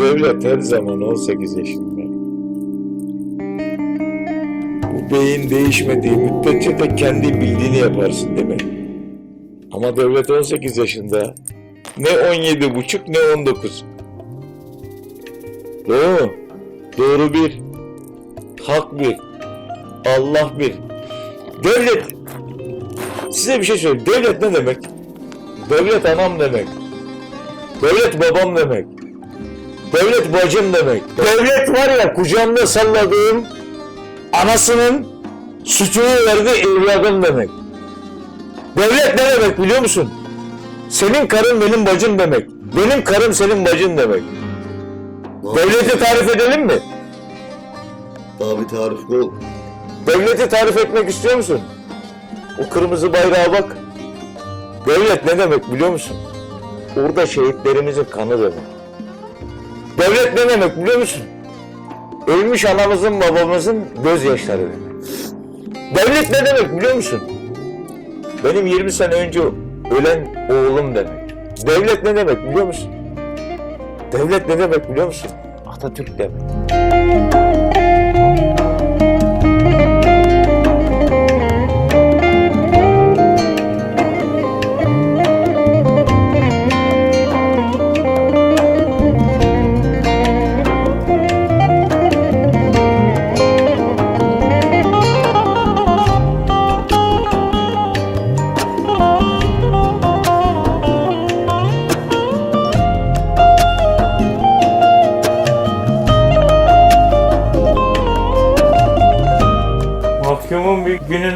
Devlet her zaman 18 yaşında. Bu beyin değişmediği müddetçe de kendi bildiğini yaparsın demek. Ama devlet 18 yaşında. Ne 17 buçuk ne 19. Doğru. Doğru bir. Hak bir. Allah bir. Devlet. Size bir şey söyleyeyim. Devlet ne demek? Devlet anam demek. Devlet babam demek. Devlet bacım demek. Devlet var ya kucağımda salladığım anasının sütünü verdiği evladım demek. Devlet ne demek biliyor musun? Senin karın benim bacım demek. Benim karım senin bacın demek. Devleti tarif edelim mi? Bir tarif ol. Devleti tarif etmek istiyor musun? O kırmızı bayrağa bak. Devlet ne demek biliyor musun? Orada şehitlerimizin kanı demek. Devlet ne demek biliyor musun? Ölmüş anamızın babamızın gözyaşları demek. Devlet ne demek biliyor musun? Benim 20 sene önce ölen oğlum demek. Devlet ne demek biliyor musun? Devlet ne demek biliyor musun? Atatürk demek.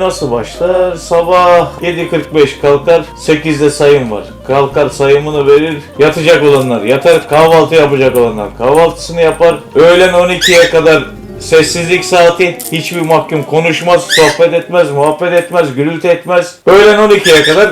Nasıl başlar? Sabah 7.45 kalkar, 8'de sayım var. Kalkar sayımını verir, yatacak olanlar yatar, kahvaltı yapacak olanlar kahvaltısını yapar. Öğlen 12'ye kadar sessizlik saati, hiçbir mahkum konuşmaz, sohbet etmez, muhabbet etmez, gürültü etmez. Öğlen 12'ye kadar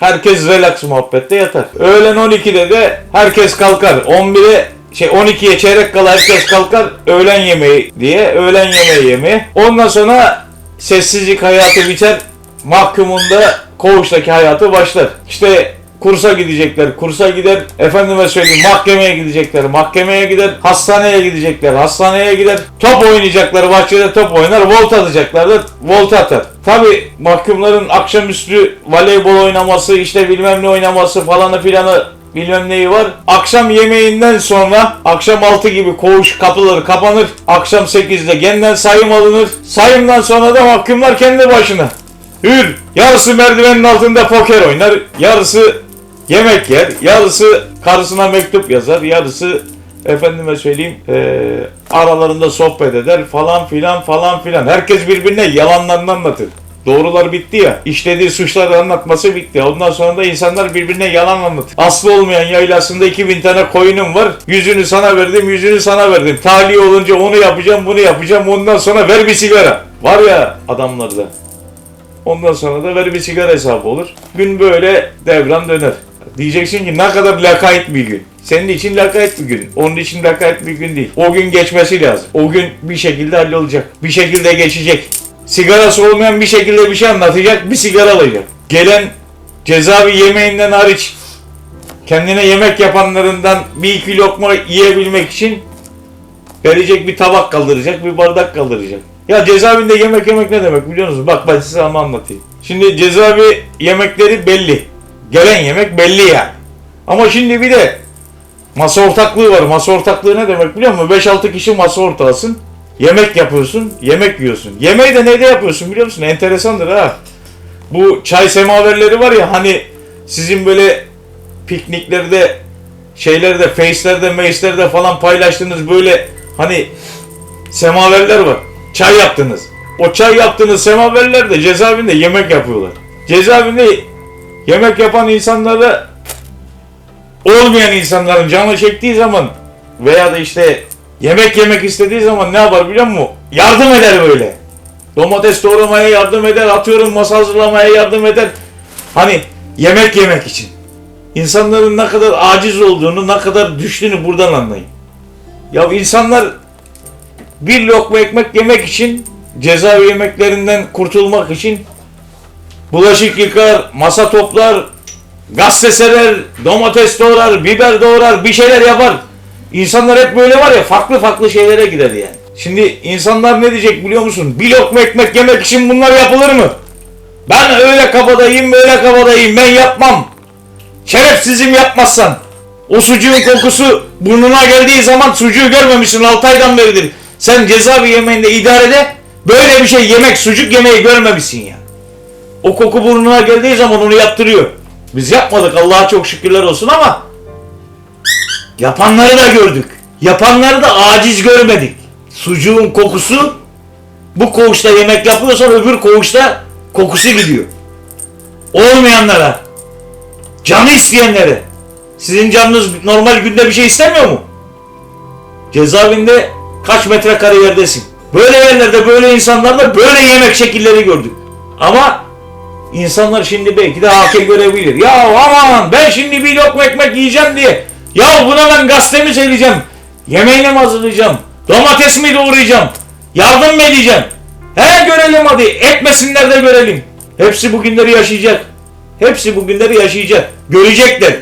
herkes relax muhabbette yatar. Öğlen 12'de de herkes kalkar. 11'e şey 12'ye çeyrek kala herkes kalkar öğlen yemeği diye öğlen yemeği yemeye. Ondan sonra sessizlik hayatı biter. Mahkumun da koğuştaki hayatı başlar. İşte kursa gidecekler, kursa gider. Efendime söyleyeyim mahkemeye gidecekler, mahkemeye gider. Hastaneye gidecekler, hastaneye gider. Top oynayacaklar, bahçede top oynar. Volt atacaklar da volt atar. Tabi mahkumların akşamüstü voleybol oynaması, işte bilmem ne oynaması falanı filanı bilmem neyi var. Akşam yemeğinden sonra akşam 6 gibi koğuş kapıları kapanır. Akşam 8'de yeniden sayım alınır. Sayımdan sonra da mahkumlar kendi başına. Hür. Yarısı merdivenin altında poker oynar. Yarısı yemek yer. Yarısı karısına mektup yazar. Yarısı efendime söyleyeyim eee, aralarında sohbet eder falan filan falan filan. Herkes birbirine yalanlarını anlatır. Doğrular bitti ya. İşlediği suçları anlatması bitti. Ondan sonra da insanlar birbirine yalan anlatır. Aslı olmayan yaylasında 2000 tane koyunum var. Yüzünü sana verdim, yüzünü sana verdim. Tali olunca onu yapacağım, bunu yapacağım. Ondan sonra ver bir sigara. Var ya adamlarda. Ondan sonra da ver bir sigara hesabı olur. Gün böyle devran döner. Diyeceksin ki ne kadar lakayt bir gün. Senin için lakayt bir gün. Onun için lakayt bir gün değil. O gün geçmesi lazım. O gün bir şekilde hallolacak. Bir şekilde geçecek. Sigarası olmayan bir şekilde bir şey anlatacak. Bir sigara alacak. Gelen cezaevi yemeğinden hariç kendine yemek yapanlarından bir iki lokma yiyebilmek için verecek bir tabak kaldıracak, bir bardak kaldıracak. Ya cezaevinde yemek yemek ne demek biliyor musunuz? Bak ben size ama anlatayım. Şimdi cezaevi yemekleri belli. Gelen yemek belli yani. Ama şimdi bir de masa ortaklığı var. Masa ortaklığı ne demek biliyor musun? 5-6 kişi masa ortağısın. Yemek yapıyorsun, yemek yiyorsun. Yemeği de neyde yapıyorsun biliyor musun? Enteresandır ha. Bu çay semaverleri var ya hani sizin böyle pikniklerde şeylerde, face'lerde, mace'lerde falan paylaştığınız böyle hani semaverler var. Çay yaptınız. O çay yaptığınız semaverler de cezaevinde yemek yapıyorlar. Cezaevinde yemek yapan insanlara olmayan insanların canı çektiği zaman veya da işte yemek yemek istediği zaman ne yapar biliyor musun? Yardım eder böyle. Domates doğramaya yardım eder, atıyorum masa hazırlamaya yardım eder. Hani yemek yemek için. İnsanların ne kadar aciz olduğunu, ne kadar düştüğünü buradan anlayın. Ya insanlar bir lokma ekmek yemek için, cezaevi yemeklerinden kurtulmak için bulaşık yıkar, masa toplar, gazete serer, domates doğrar, biber doğrar, bir şeyler yapar. İnsanlar hep böyle var ya farklı farklı şeylere gider yani. Şimdi insanlar ne diyecek biliyor musun? Bir lokma ekmek yemek için bunlar yapılır mı? Ben öyle kabadayım böyle kabadayım ben yapmam. Şerefsizim yapmazsan. O sucuğun kokusu burnuna geldiği zaman sucuğu görmemişsin 6 aydan beridir. Sen cezaevi yemeğinde idarede böyle bir şey yemek sucuk yemeği görmemişsin ya. O koku burnuna geldiği zaman onu yaptırıyor. Biz yapmadık Allah'a çok şükürler olsun ama yapanları da gördük. Yapanları da aciz görmedik. Sucuğun kokusu bu koğuşta yemek yapıyorsan öbür koğuşta kokusu gidiyor. Olmayanlara, canı isteyenlere. Sizin canınız normal günde bir şey istemiyor mu? Cezaevinde kaç metrekare yerdesin? Böyle yerlerde böyle insanlarla böyle yemek şekilleri gördük. Ama insanlar şimdi belki de hakim görebilir. Ya aman ben şimdi bir lokma ekmek yiyeceğim diye. Ya buna ben gazete mi söyleyeceğim? Yemeğini mi hazırlayacağım? Domates mi doğrayacağım? Yardım mı edeceğim? He görelim hadi. Etmesinler de görelim. Hepsi bu günleri yaşayacak. Hepsi bu günleri yaşayacak. Görecekler.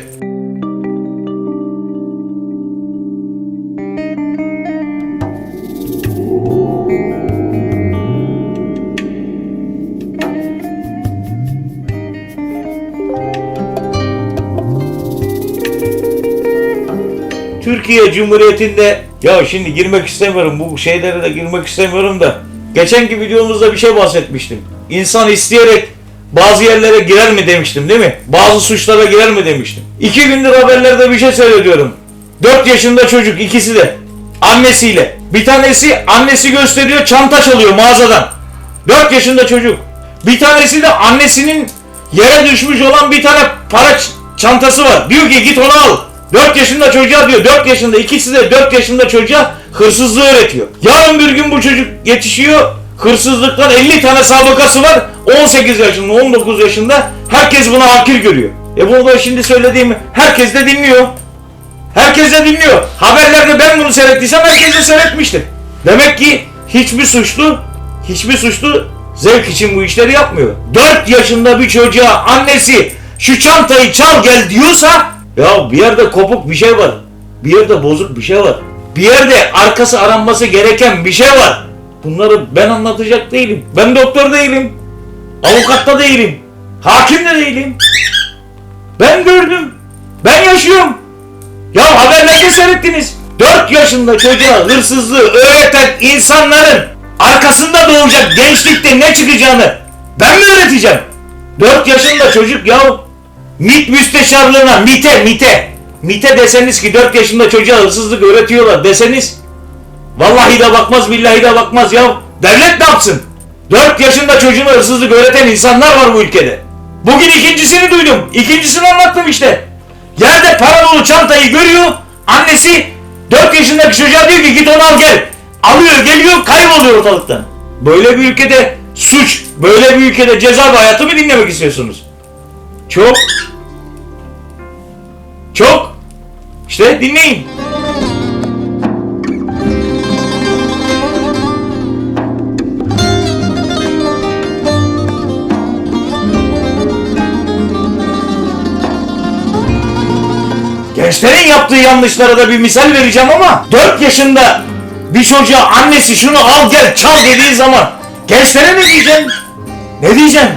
Cumhuriyeti'nde ya şimdi girmek istemiyorum bu şeylere de girmek istemiyorum da geçenki videomuzda bir şey bahsetmiştim. İnsan isteyerek bazı yerlere girer mi demiştim değil mi? Bazı suçlara girer mi demiştim. İki gündür haberlerde bir şey seyrediyorum. 4 yaşında çocuk ikisi de annesiyle. Bir tanesi annesi gösteriyor çanta çalıyor mağazadan. 4 yaşında çocuk. Bir tanesi de annesinin yere düşmüş olan bir tane para çantası var. Diyor ki git onu al. 4 yaşında çocuğa diyor 4 yaşında ikisi de 4 yaşında çocuğa hırsızlığı öğretiyor. Yarın bir gün bu çocuk yetişiyor. Hırsızlıktan 50 tane sabıkası var. 18 yaşında 19 yaşında herkes buna hakir görüyor. E bunu da şimdi söylediğimi herkes de dinliyor. Herkes de dinliyor. Haberlerde ben bunu seyrettiysem herkes de seyretmiştir. Demek ki hiçbir suçlu, hiçbir suçlu zevk için bu işleri yapmıyor. 4 yaşında bir çocuğa annesi şu çantayı çal gel diyorsa ya bir yerde kopuk bir şey var. Bir yerde bozuk bir şey var. Bir yerde arkası aranması gereken bir şey var. Bunları ben anlatacak değilim. Ben doktor değilim. Avukat da değilim. Hakim de değilim. Ben gördüm. Ben yaşıyorum. Ya haberlerde seyrettiniz. 4 yaşında çocuğa hırsızlığı öğreten insanların arkasında doğacak gençlikte ne çıkacağını ben mi öğreteceğim? 4 yaşında çocuk ya MİT müsteşarlığına MİT'e MİT'e MİT'e deseniz ki 4 yaşında çocuğa hırsızlık öğretiyorlar deseniz Vallahi de bakmaz billahi de bakmaz ya. Devlet ne yapsın? 4 yaşında çocuğuna hırsızlık öğreten insanlar var bu ülkede. Bugün ikincisini duydum. İkincisini anlattım işte. Yerde para dolu çantayı görüyor. Annesi 4 yaşındaki çocuğa diyor ki git onu al gel. Alıyor geliyor kayboluyor ortalıktan. Böyle bir ülkede suç, böyle bir ülkede ceza ve hayatı mı dinlemek istiyorsunuz? Çok. Çok. İşte dinleyin. Gençlerin yaptığı yanlışlara da bir misal vereceğim ama 4 yaşında bir çocuğa annesi şunu al gel çal dediği zaman gençlere ne diyeceksin? Ne diyeceksin?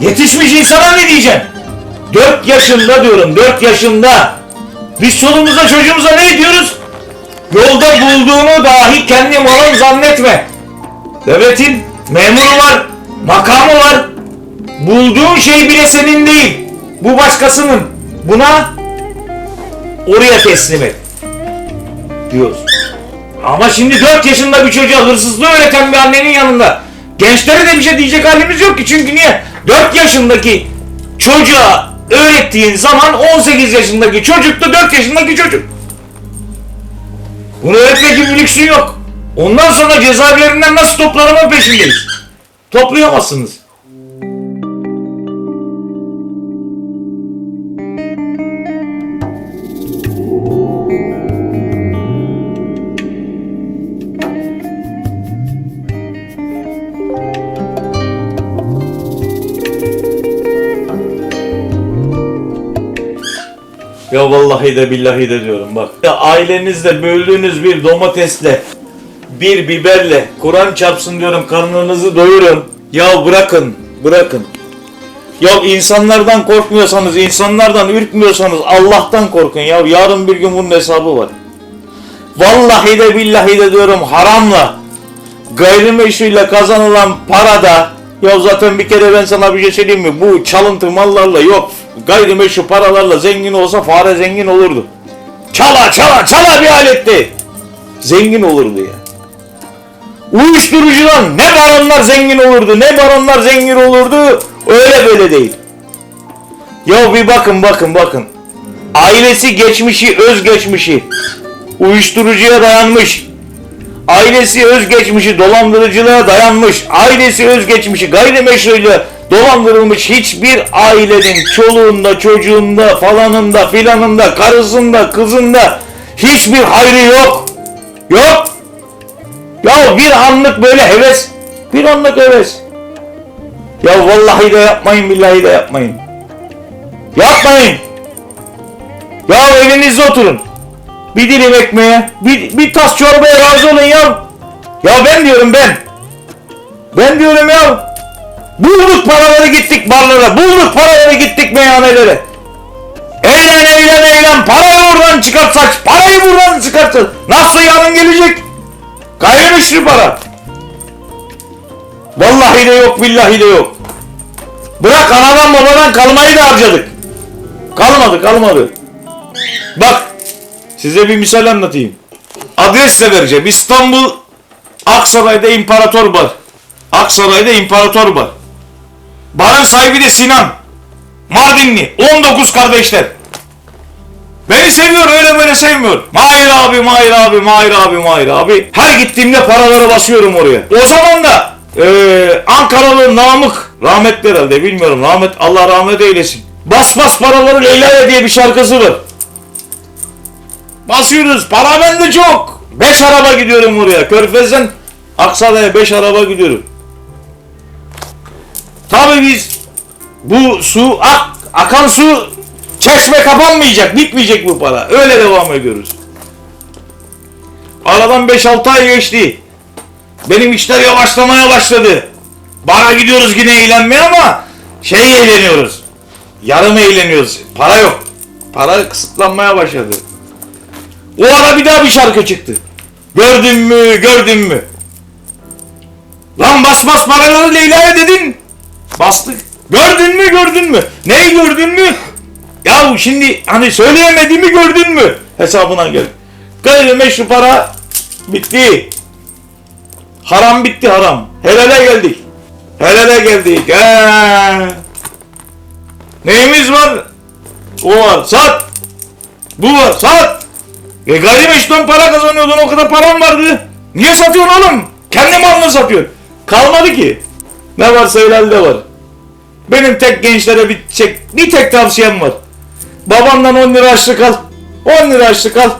Yetişmiş insana ne diyeceksin? 4 yaşında diyorum 4 yaşında biz çoluğumuza çocuğumuza ne diyoruz? Yolda bulduğunu dahi kendi malın zannetme. Devletin memuru var, makamı var. Bulduğun şey bile senin değil. Bu başkasının. Buna oraya teslim et. Diyoruz. Ama şimdi 4 yaşında bir çocuğa hırsızlığı öğreten bir annenin yanında gençlere de bir şey diyecek halimiz yok ki. Çünkü niye? 4 yaşındaki çocuğa öğrettiğin zaman 18 yaşındaki çocuk da 4 yaşındaki çocuk. Bunu öğretmek gibi lüksün yok. Ondan sonra cezaevlerinden nasıl toplanma peşindeyiz. Toplayamazsınız. Ya vallahi de billahi de diyorum bak. Ya ailenizle böldüğünüz bir domatesle, bir biberle, Kur'an çarpsın diyorum karnınızı doyurun. Ya bırakın, bırakın. Ya insanlardan korkmuyorsanız, insanlardan ürkmüyorsanız Allah'tan korkun ya. Yarın bir gün bunun hesabı var. Vallahi de billahi de diyorum haramla, gayrimeşruyle kazanılan parada ya zaten bir kere ben sana bir şey söyleyeyim mi? Bu çalıntı mallarla yok. Gayrimeşru paralarla zengin olsa fare zengin olurdu. Çala çala çala bir aletti. Zengin olurdu ya. Uyuşturucudan ne baronlar zengin olurdu, ne baronlar zengin olurdu. Öyle böyle değil. Ya bir bakın bakın bakın. Ailesi geçmişi, öz geçmişi. Uyuşturucuya dayanmış. Ailesi özgeçmişi dolandırıcılığa dayanmış. Ailesi özgeçmişi gayrimeşruyla dolandırılmış hiçbir ailenin çoluğunda, çocuğunda, falanında, filanında, karısında, kızında hiçbir hayrı yok. Yok. Ya bir anlık böyle heves, bir anlık heves. Ya vallahi de yapmayın, billahi de yapmayın. Yapmayın. Ya evinizde oturun. Bir dilim ekmeğe, bir, bir tas çorbaya razı olun ya. Ya ben diyorum ben. Ben diyorum ya. Bulduk paraları gittik barlara, bulduk paraları gittik meyhanelere. Eğlen eğlen eğlen, parayı buradan çıkart saç, parayı buradan çıkart saç. Nasıl yarın gelecek? Gayrimeşru para. Vallahi de yok, billahi de yok. Bırak anadan babadan kalmayı da harcadık. Kalmadı, kalmadı. Bak, Size bir misal anlatayım. Adres de vereceğim. İstanbul Aksaray'da İmparator Bar. Aksaray'da İmparator Bar. Barın sahibi de Sinan. Mardinli. 19 kardeşler. Beni seviyor öyle böyle sevmiyor. Mahir abi, Mahir abi, Mahir abi, Mahir abi. Her gittiğimde paraları basıyorum oraya. O zaman da eee Ankaralı Namık rahmetli herhalde bilmiyorum. Rahmet Allah rahmet eylesin. Bas bas paraları Leyla'ya diye bir şarkısı var. Basıyoruz. Para bende çok. 5 araba gidiyorum oraya. Körfez'den Aksaray'a 5 araba gidiyorum. Tabii biz bu su ak, akan su çeşme kapanmayacak. Bitmeyecek bu para. Öyle devam ediyoruz. Aradan 5-6 ay geçti. Benim işler yavaşlamaya başladı. Bara gidiyoruz yine eğlenmeye ama şey eğleniyoruz. Yarım eğleniyoruz. Para yok. Para kısıtlanmaya başladı. O ara bir daha bir şarkı çıktı. Gördün mü, gördün mü? Lan bas bas paraları Leyla'ya dedin. Bastık. Gördün mü, gördün mü? Neyi gördün mü? Ya şimdi hani söyleyemediğimi gördün mü? Hesabına gel. Gayrimeşru para bitti. Haram bitti haram. Helale geldik. Helale geldik. He. Neyimiz var? O var. Sat. Bu var. Sat. E gayrimeşrudan para kazanıyordun o kadar param vardı. Niye satıyorsun oğlum? Kendi malını satıyorsun. Kalmadı ki. Ne varsa helal var. Benim tek gençlere bir, çek, bir tek tavsiyem var. Babandan 10 lira açlık al. 10 lira açlık al.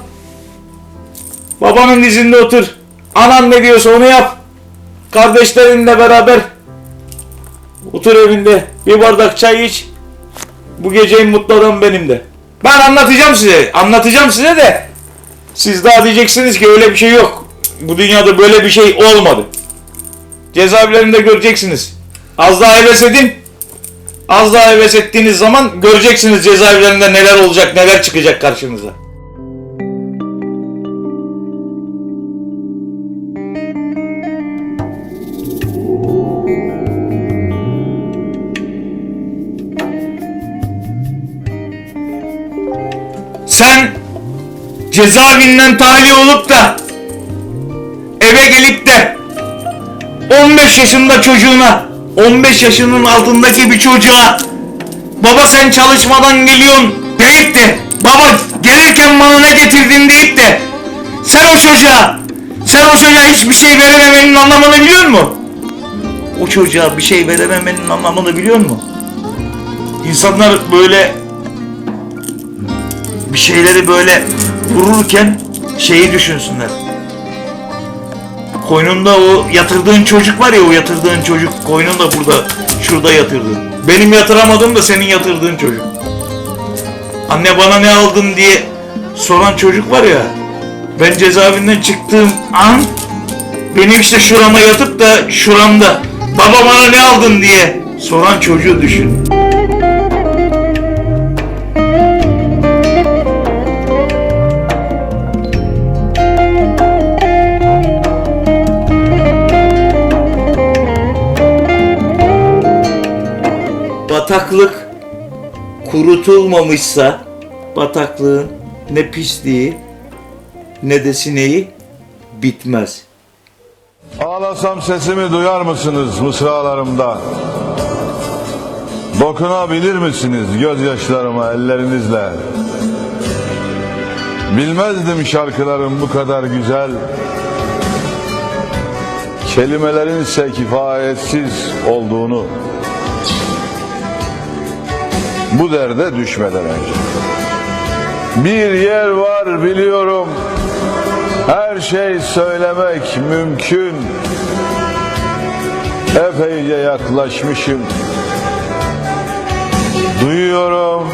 Babanın dizinde otur. Anan ne diyorsa onu yap. Kardeşlerinle beraber otur evinde. Bir bardak çay iç. Bu gece en mutlu adam benim de. Ben anlatacağım size. Anlatacağım size de siz daha diyeceksiniz ki öyle bir şey yok. Bu dünyada böyle bir şey olmadı. Cezaevlerinde göreceksiniz. Az daha heves edin. Az daha heves ettiğiniz zaman göreceksiniz cezaevlerinde neler olacak, neler çıkacak karşınıza. Cezaevinden tahliye olup da eve gelip de 15 yaşında çocuğuna 15 yaşının altındaki bir çocuğa baba sen çalışmadan geliyorsun deyip de baba gelirken bana ne getirdin deyip de sen o çocuğa sen o çocuğa hiçbir şey verememenin anlamını biliyor musun? O çocuğa bir şey verememenin anlamını biliyor musun? İnsanlar böyle bir şeyleri böyle vururken şeyi düşünsünler. Koynunda o yatırdığın çocuk var ya o yatırdığın çocuk koynunda burada şurada yatırdı. Benim yatıramadığım da senin yatırdığın çocuk. anne bana ne aldın diye soran çocuk var ya. Ben cezaevinden çıktığım an benim işte şurama yatıp da şuramda baba bana ne aldın diye soran çocuğu düşün. Bataklık kurutulmamışsa bataklığın ne pisliği ne de sineği bitmez. Ağlasam sesimi duyar mısınız mısralarımda? Dokunabilir misiniz gözyaşlarıma ellerinizle? Bilmezdim şarkıların bu kadar güzel. Kelimelerin ise kifayetsiz olduğunu. Bu derde düşmeden önce. Bir yer var biliyorum. Her şey söylemek mümkün. Epeyce yaklaşmışım. Duyuyorum.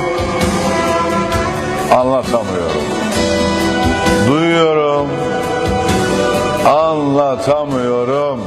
Anlatamıyorum. Duyuyorum. Anlatamıyorum.